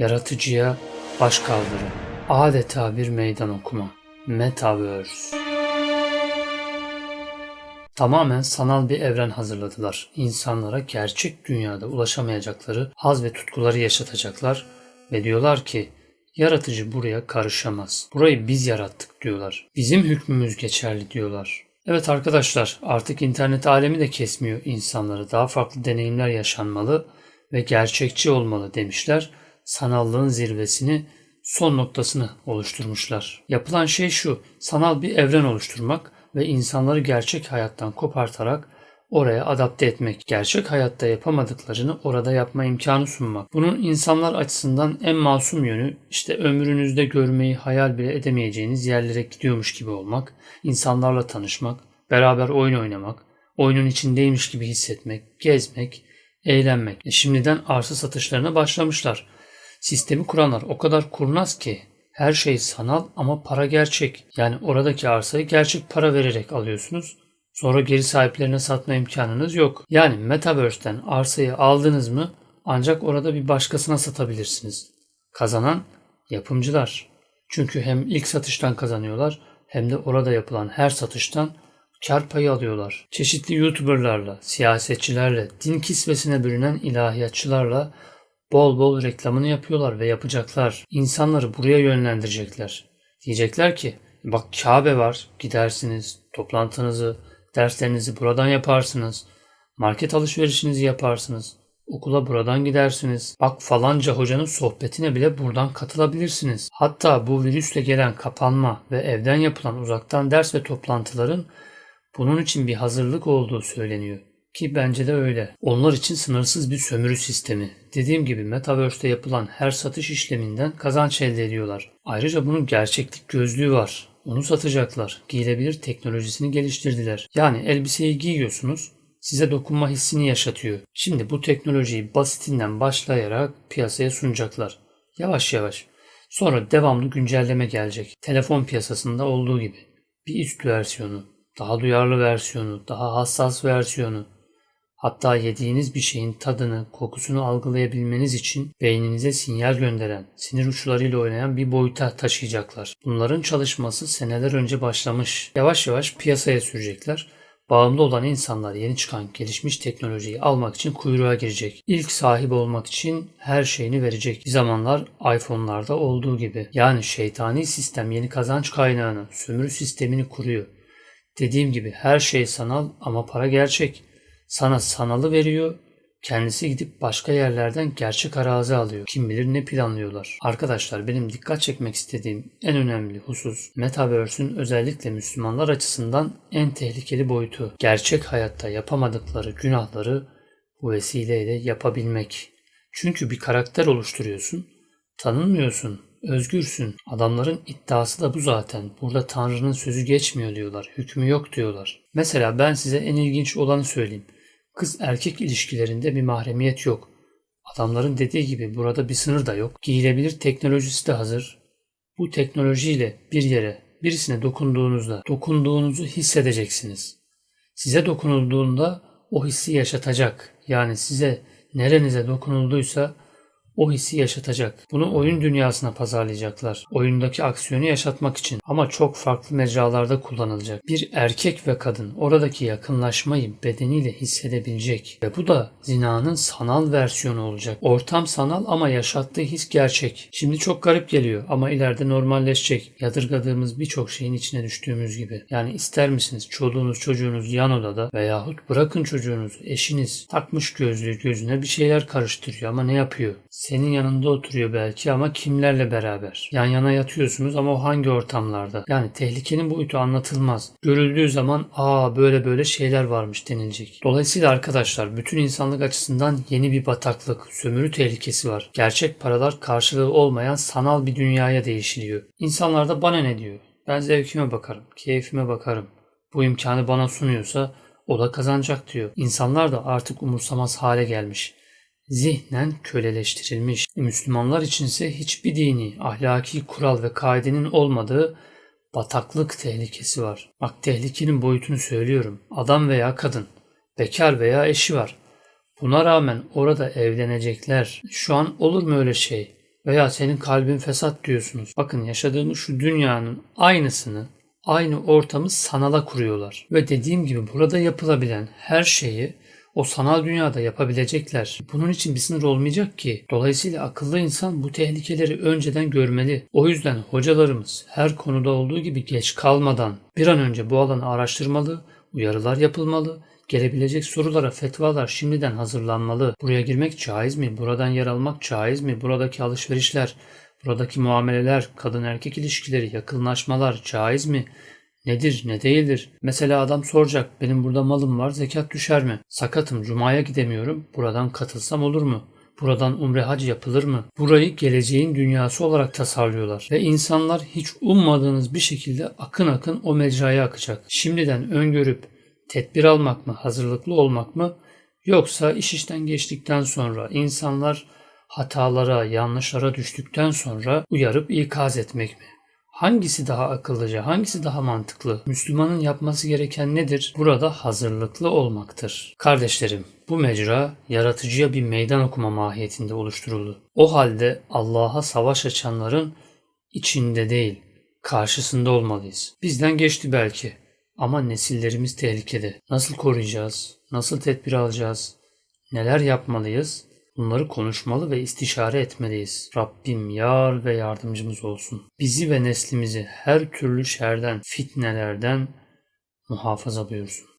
Yaratıcıya baş kaldırı. Adeta bir meydan okuma. Metaverse. Tamamen sanal bir evren hazırladılar. İnsanlara gerçek dünyada ulaşamayacakları haz ve tutkuları yaşatacaklar ve diyorlar ki yaratıcı buraya karışamaz. Burayı biz yarattık diyorlar. Bizim hükmümüz geçerli diyorlar. Evet arkadaşlar artık internet alemi de kesmiyor insanları. Daha farklı deneyimler yaşanmalı ve gerçekçi olmalı demişler. Sanallığın zirvesini son noktasını oluşturmuşlar. Yapılan şey şu, sanal bir evren oluşturmak ve insanları gerçek hayattan kopartarak oraya adapte etmek, gerçek hayatta yapamadıklarını orada yapma imkanı sunmak. Bunun insanlar açısından en masum yönü işte ömrünüzde görmeyi hayal bile edemeyeceğiniz yerlere gidiyormuş gibi olmak, insanlarla tanışmak, beraber oyun oynamak, oyunun içindeymiş gibi hissetmek, gezmek, eğlenmek. E şimdiden arsa satışlarına başlamışlar. Sistemi kuranlar o kadar kurnaz ki her şey sanal ama para gerçek. Yani oradaki arsayı gerçek para vererek alıyorsunuz. Sonra geri sahiplerine satma imkanınız yok. Yani Metaverse'ten arsayı aldınız mı ancak orada bir başkasına satabilirsiniz. Kazanan yapımcılar. Çünkü hem ilk satıştan kazanıyorlar hem de orada yapılan her satıştan kar payı alıyorlar. Çeşitli YouTuber'larla, siyasetçilerle, din kisvesine bürünen ilahiyatçılarla bol bol reklamını yapıyorlar ve yapacaklar. İnsanları buraya yönlendirecekler. Diyecekler ki bak Kabe var gidersiniz toplantınızı derslerinizi buradan yaparsınız. Market alışverişinizi yaparsınız. Okula buradan gidersiniz. Bak falanca hocanın sohbetine bile buradan katılabilirsiniz. Hatta bu virüsle gelen kapanma ve evden yapılan uzaktan ders ve toplantıların bunun için bir hazırlık olduğu söyleniyor. Ki bence de öyle. Onlar için sınırsız bir sömürü sistemi. Dediğim gibi Metaverse'te yapılan her satış işleminden kazanç elde ediyorlar. Ayrıca bunun gerçeklik gözlüğü var. Onu satacaklar. Giyilebilir teknolojisini geliştirdiler. Yani elbiseyi giyiyorsunuz, size dokunma hissini yaşatıyor. Şimdi bu teknolojiyi basitinden başlayarak piyasaya sunacaklar. Yavaş yavaş. Sonra devamlı güncelleme gelecek. Telefon piyasasında olduğu gibi. Bir üst versiyonu, daha duyarlı versiyonu, daha hassas versiyonu, Hatta yediğiniz bir şeyin tadını, kokusunu algılayabilmeniz için beyninize sinyal gönderen, sinir uçlarıyla oynayan bir boyuta taşıyacaklar. Bunların çalışması seneler önce başlamış. Yavaş yavaş piyasaya sürecekler. Bağımlı olan insanlar yeni çıkan gelişmiş teknolojiyi almak için kuyruğa girecek. İlk sahip olmak için her şeyini verecek. Bir zamanlar iPhone'larda olduğu gibi. Yani şeytani sistem yeni kazanç kaynağını, sömürü sistemini kuruyor. Dediğim gibi her şey sanal ama para gerçek. Sana sanalı veriyor, kendisi gidip başka yerlerden gerçek arazi alıyor. Kim bilir ne planlıyorlar. Arkadaşlar benim dikkat çekmek istediğim en önemli husus Metaverse'ün özellikle Müslümanlar açısından en tehlikeli boyutu. Gerçek hayatta yapamadıkları günahları bu vesileyle yapabilmek. Çünkü bir karakter oluşturuyorsun, tanınmıyorsun, özgürsün. Adamların iddiası da bu zaten. Burada Tanrı'nın sözü geçmiyor diyorlar, hükmü yok diyorlar. Mesela ben size en ilginç olanı söyleyeyim. Kız erkek ilişkilerinde bir mahremiyet yok. Adamların dediği gibi burada bir sınır da yok. Giyilebilir teknolojisi de hazır. Bu teknolojiyle bir yere, birisine dokunduğunuzda dokunduğunuzu hissedeceksiniz. Size dokunulduğunda o hissi yaşatacak. Yani size nerenize dokunulduysa o hissi yaşatacak. Bunu oyun dünyasına pazarlayacaklar. Oyundaki aksiyonu yaşatmak için ama çok farklı mecralarda kullanılacak. Bir erkek ve kadın oradaki yakınlaşmayı bedeniyle hissedebilecek ve bu da zinanın sanal versiyonu olacak. Ortam sanal ama yaşattığı his gerçek. Şimdi çok garip geliyor ama ileride normalleşecek. Yadırgadığımız birçok şeyin içine düştüğümüz gibi. Yani ister misiniz çoluğunuz çocuğunuz yan odada veyahut bırakın çocuğunuz eşiniz takmış gözlüğü gözüne bir şeyler karıştırıyor ama ne yapıyor? Senin yanında oturuyor belki ama kimlerle beraber? Yan yana yatıyorsunuz ama o hangi ortamlarda? Yani tehlikenin boyutu anlatılmaz. Görüldüğü zaman aa böyle böyle şeyler varmış denilecek. Dolayısıyla arkadaşlar bütün insanlık açısından yeni bir bataklık, sömürü tehlikesi var. Gerçek paralar karşılığı olmayan sanal bir dünyaya değişiliyor. İnsanlar da bana ne diyor? Ben zevkime bakarım, keyfime bakarım. Bu imkanı bana sunuyorsa o da kazanacak diyor. İnsanlar da artık umursamaz hale gelmiş zihnen köleleştirilmiş. Müslümanlar içinse hiçbir dini, ahlaki kural ve kaidenin olmadığı bataklık tehlikesi var. Bak tehlikenin boyutunu söylüyorum. Adam veya kadın, bekar veya eşi var. Buna rağmen orada evlenecekler. Şu an olur mu öyle şey? veya senin kalbin fesat diyorsunuz. Bakın yaşadığımız şu dünyanın aynısını aynı ortamı sanala kuruyorlar. Ve dediğim gibi burada yapılabilen her şeyi o sanal dünyada yapabilecekler. Bunun için bir sınır olmayacak ki. Dolayısıyla akıllı insan bu tehlikeleri önceden görmeli. O yüzden hocalarımız her konuda olduğu gibi geç kalmadan bir an önce bu alanı araştırmalı, uyarılar yapılmalı, gelebilecek sorulara fetvalar şimdiden hazırlanmalı. Buraya girmek caiz mi? Buradan yer almak caiz mi? Buradaki alışverişler, buradaki muameleler, kadın erkek ilişkileri, yakınlaşmalar caiz mi? Nedir, ne değildir? Mesela adam soracak, benim burada malım var, zekat düşer mi? Sakatım, cumaya gidemiyorum, buradan katılsam olur mu? Buradan umre hac yapılır mı? Burayı geleceğin dünyası olarak tasarlıyorlar. Ve insanlar hiç ummadığınız bir şekilde akın akın o mecraya akacak. Şimdiden öngörüp tedbir almak mı, hazırlıklı olmak mı? Yoksa iş işten geçtikten sonra insanlar hatalara, yanlışlara düştükten sonra uyarıp ikaz etmek mi? Hangisi daha akıllıca, hangisi daha mantıklı? Müslümanın yapması gereken nedir? Burada hazırlıklı olmaktır. Kardeşlerim, bu mecra yaratıcıya bir meydan okuma mahiyetinde oluşturuldu. O halde Allah'a savaş açanların içinde değil, karşısında olmalıyız. Bizden geçti belki ama nesillerimiz tehlikede. Nasıl koruyacağız? Nasıl tedbir alacağız? Neler yapmalıyız? Bunları konuşmalı ve istişare etmeliyiz. Rabbim yar ve yardımcımız olsun. Bizi ve neslimizi her türlü şerden, fitnelerden muhafaza buyursun.